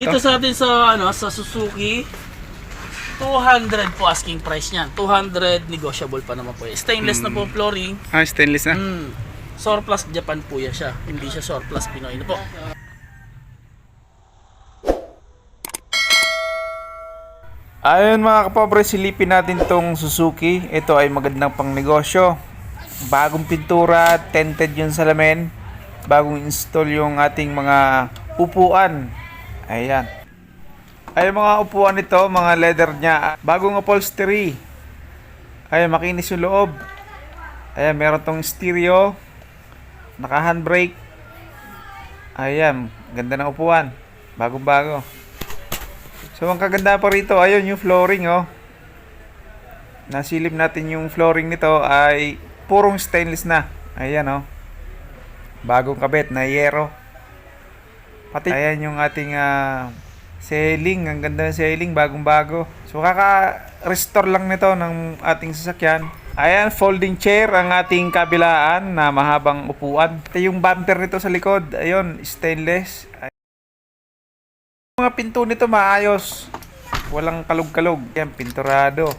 Dito sa atin sa ano sa Suzuki 200 po asking price niyan. 200 negotiable pa naman po. eh. Stainless na po flooring. Ah, stainless na. Mm. Surplus Japan po yan siya. Hindi siya surplus Pinoy na po. Ayun mga kapobre, silipin natin tong Suzuki. Ito ay magandang pang negosyo. Bagong pintura, tinted yung salamin. Bagong install yung ating mga upuan. Ayan. Ay mga upuan nito, mga leather niya. Bagong upholstery. Ay makinis yung loob. Ayan, meron tong stereo. Naka handbrake. Ayan, ganda ng upuan. Bagong bago. So ang kaganda pa rito, ayun yung flooring oh. Nasilip natin yung flooring nito ay purong stainless na. Ayan oh. Bagong kabit na yero. Pati ayan yung ating ah, ceiling, ang ganda ng ceiling, bagong bago. So kaka-restore lang nito ng ating sasakyan. Ayan, folding chair ang ating kabilaan na mahabang upuan. Ito yung bumper nito sa likod, ayun, stainless. Mga pinto nito maayos. Walang kalog-kalog. Yan, pinturado.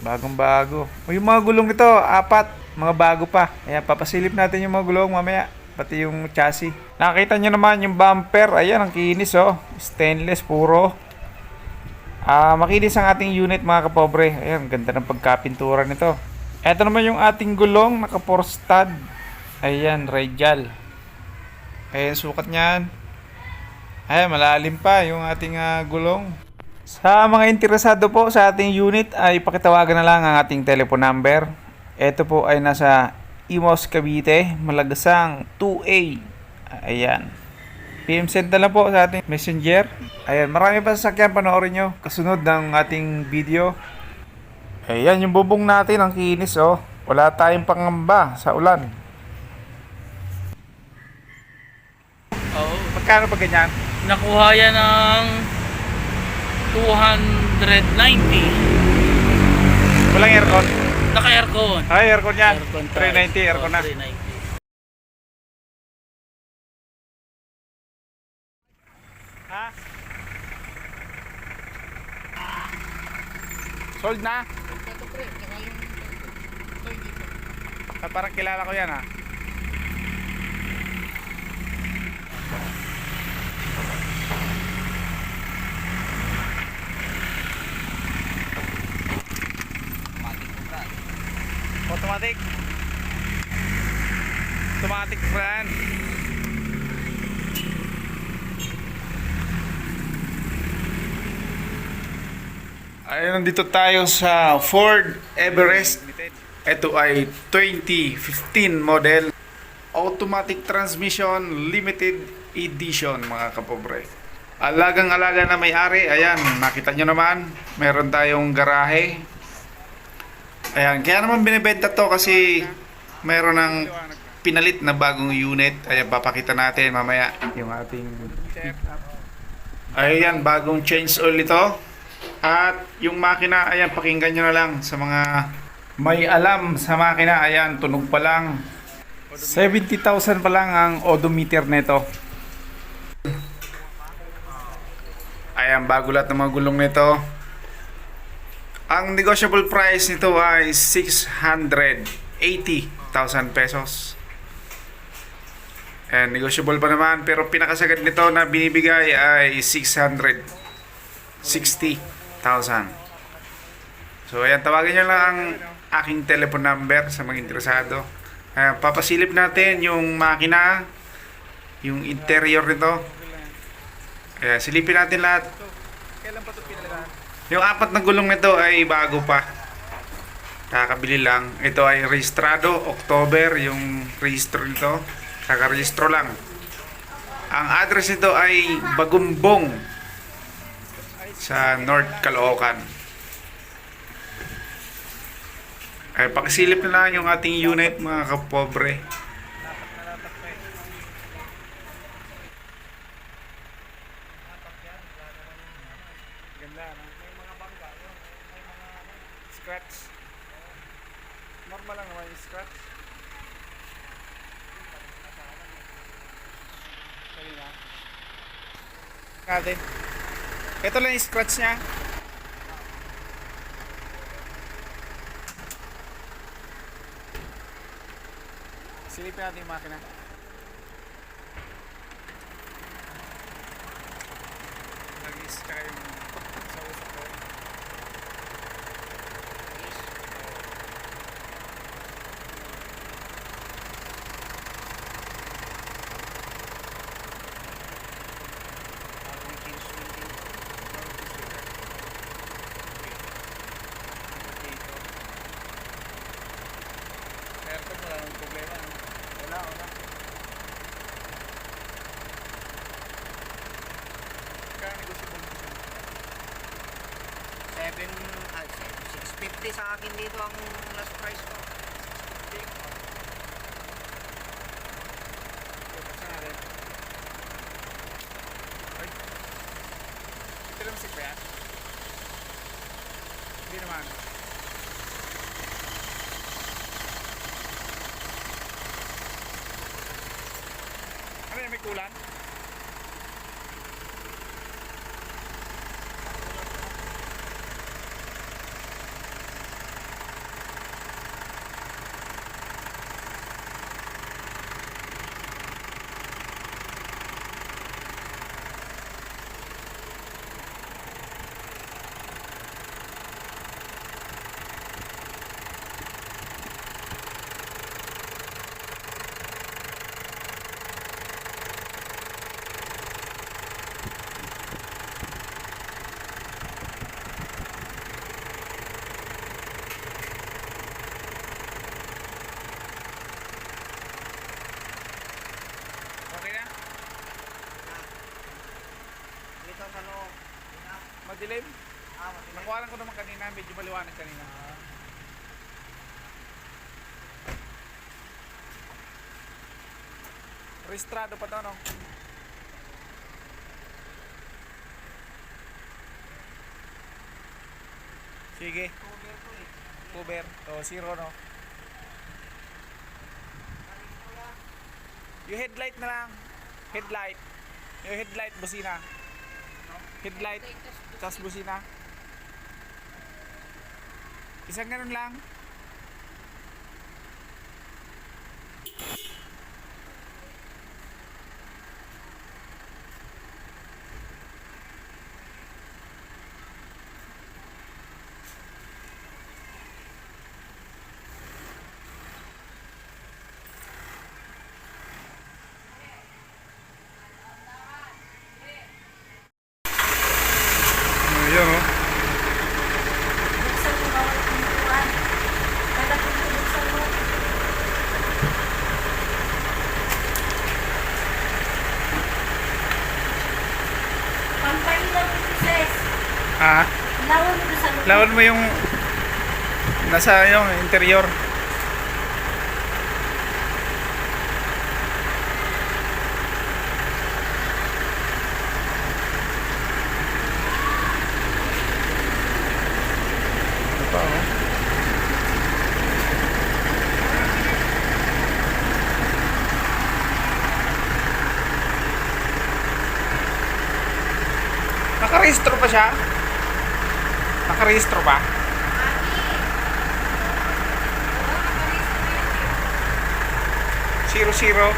Bagong bago. O yung mga gulong nito, apat. Mga bago pa. Ayan, papasilip natin yung mga gulong mamaya. Pati yung chassis. Nakita nyo naman yung bumper. Ayan, ang kinis oh. Stainless, puro. Ah, makinis ang ating unit mga kapobre. Ayan, ganda ng pagkapintura nito. Ito naman yung ating gulong, naka 4 stud. Ayan, radial. Ayan, sukat niyan. Ay, malalim pa yung ating ah, gulong. Sa mga interesado po sa ating unit ay pakitawagan na lang ang ating telephone number. Ito po ay nasa Imos Cavite, Malagasang 2A. Ayan. PM send na lang po sa ating messenger. Ayan, marami pa sasakyan panoorin nyo. Kasunod ng ating video. Ayan, yung bubong natin ang kinis oh. Wala tayong pangamba sa ulan. Oo. Magkano pa ganyan? Nakuha yan ng 290. Walang aircon. Naka-aircon. Ay, aircon yan. Aircon tayo. 390, aircon na. 390. Ha? Sold na? Ah, parang kilala ko yan ha. Automatic. Automatic brand. Ayun, nandito tayo sa Ford Everest. Ito ay 2015 model. Automatic transmission, limited edition mga kapobre. Alagang-alaga na may-ari. Ayan, nakita nyo naman. Meron tayong garahe. Ayan, kaya naman binibenta to kasi meron ng pinalit na bagong unit. Ayan, papakita natin mamaya yung ating Ayan, bagong change oil ito. At yung makina, ayan, pakinggan nyo na lang sa mga may alam sa makina. Ayan, tunog pa lang. 70,000 pa lang ang odometer nito. Ayan, bago lahat ng mga gulong nito. Ang negotiable price nito ay 680,000 pesos. And negotiable pa naman pero pinakasagad nito na binibigay ay 660,000. So ayan, tawagin nyo lang ang aking telephone number sa mga interesado. Ayan, papasilip natin yung makina, yung interior nito. Ayan, silipin natin lahat. Yung apat na gulong nito ay bago pa. Kakabili lang. Ito ay registrado, October, yung registro nito. Kaka-registro lang. Ang address nito ay Bagumbong sa North Caloocan. Ay, pakisilip na lang yung ating unit mga kapobre. Ganda, may mga bangga, may mga scratch. Normal lang naman yung scratch. Kanina. natin. Scratch niya. Silipin natin yung makina. Tsaka yung sa usap ko. Aircon, wala nang problema. no? Wala, wala. Kaya negotiable mo siya. 7, ah, 650 sa akin dito ang last price ko. 650. Buksan natin. Ay. Ito lang si Kuya. Hindi naman. Ano yung may kulan? Okay na? Dito sa loob. Ah, Madilim? ah, matigas. Nakuha ko naman kanina, medyo maliwanag kanina. Registrado pa to, no? Sige, Cover ko eh. cover. To, zero, no? Yung headlight na lang. Headlight. Yung headlight, busina. Headlight, tas busina. Isang ganun lang. Ayan, oh. Buksan mo bawal pintuan. Kada pinto buksan mo. Pampain lang ito, sis. Ah, Lawan mo sa loob. lawan mo yung nasa yung interior. Ano oh? Nakarehistro pa siya? Nakarehistro ba? Zero zero.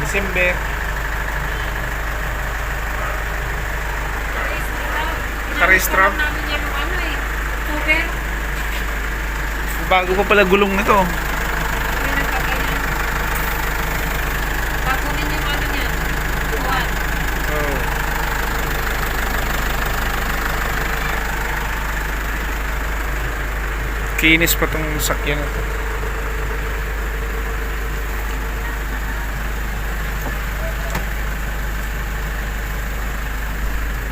December. Nakarehistro? Bago pa pala gulong nito. May nagkakailan. Bagunin yung ano niya. Tuwan. Oh. Kinis pa tong sakyan na to.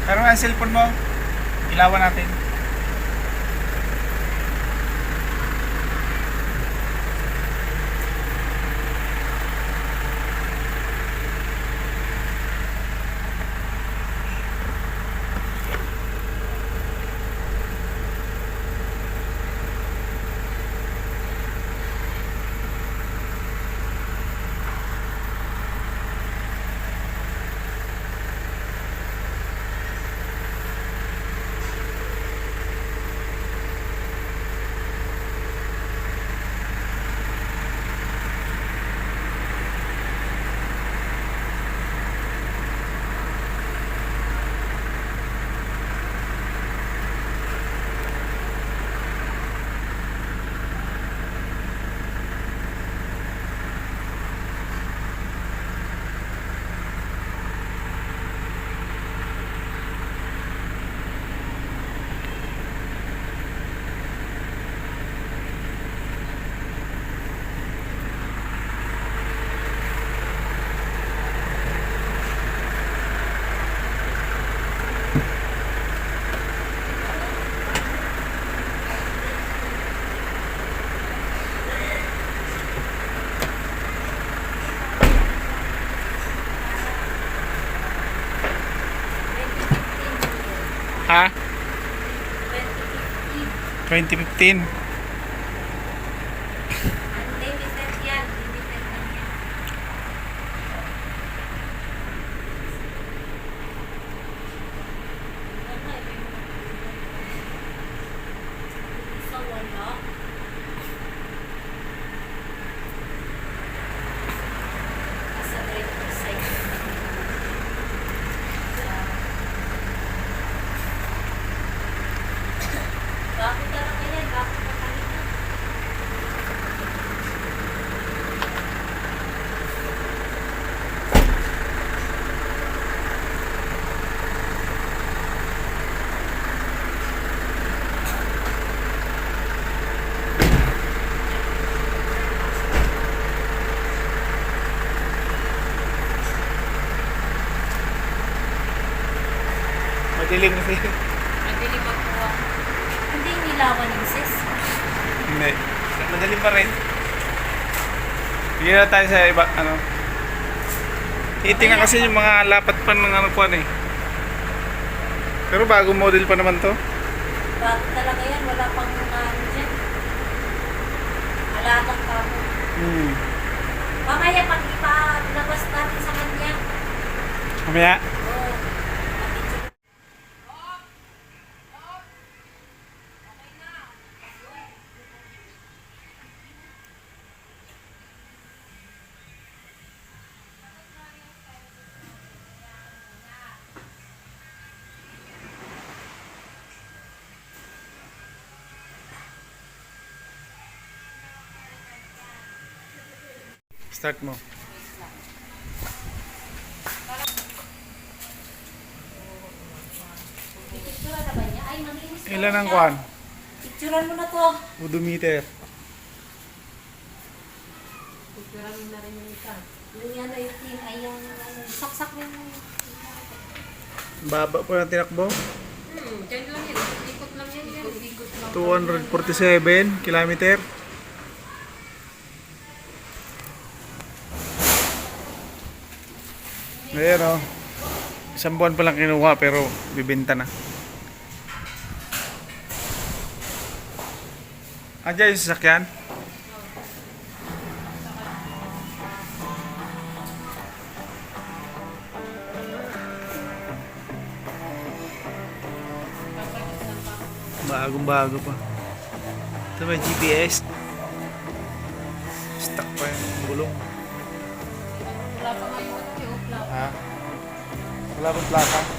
Pero ang cellphone mo, ilawan natin. Ha? 2015. 2015. Madilim kasi. Madilim ang buwan. Hindi nilawan yung sis. Hindi. Madilim pa rin. Bigyan na tayo sa iba, ano. Titingnan kasi yung mga lapat pa ng ano kuan eh. Pero bagong model pa naman to. Bago talaga yan. Wala pang mga ano dyan. Alagang kamo. Hmm. Mamaya pag ipalabas natin sa kanya. Mamaya. Start mo. Na na Ilan ang kuan? Picturean mo na to. Odometer. Picturean mo na rin yung isa. Yung yan ay yung ay yung saksak yung... Baba po ng tinakbo. Hmm, dyan lang yan. Ikot lang yan. Ikot-ikot lang. 247 kilometer. Ayan o. Isang buwan pa lang kinuha pero bibenta na. Andiyan yung sasakyan? Bagong bago pa. Ito may GPS. Wala bang plaka?